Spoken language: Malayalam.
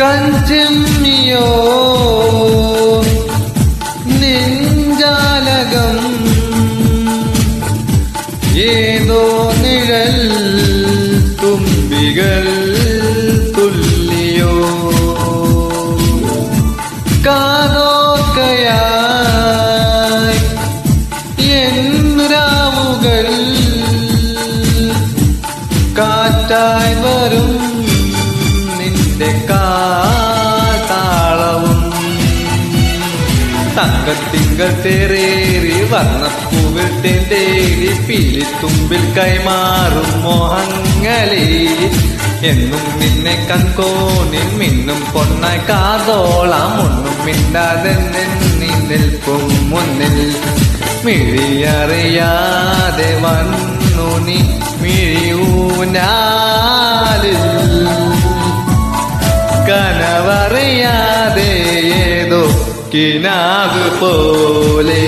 കഞ്ചമ്മിയോ? നെഞ്ചാലകം. ഏതോ നിഴൽ തുമ്പികൾ തുല്ലിയോ കാതോക്കയായി എന്തുരാവുകൾ കാറ്റായി വരും തങ്കത്തിങ്കൾ തേറേറി വർണപ്പൂവിൽ തേന്തേറി പിലിത്തുമ്പിൽ കൈമാറും മോഹങ്ങളെ. എന്നും നിന്നെ കൺകോണിൽ മിന്നും പൊണ്ണ കാതോളാം ഒന്നും മിണ്ടാതെ നിന്നി നിൽക്കും മുന്നിൽ മിഴിയറിയാതെ വന്നു നീ മിഴിയൂനാലിൽ. കനവറിയാ കിനാവ് പോലെ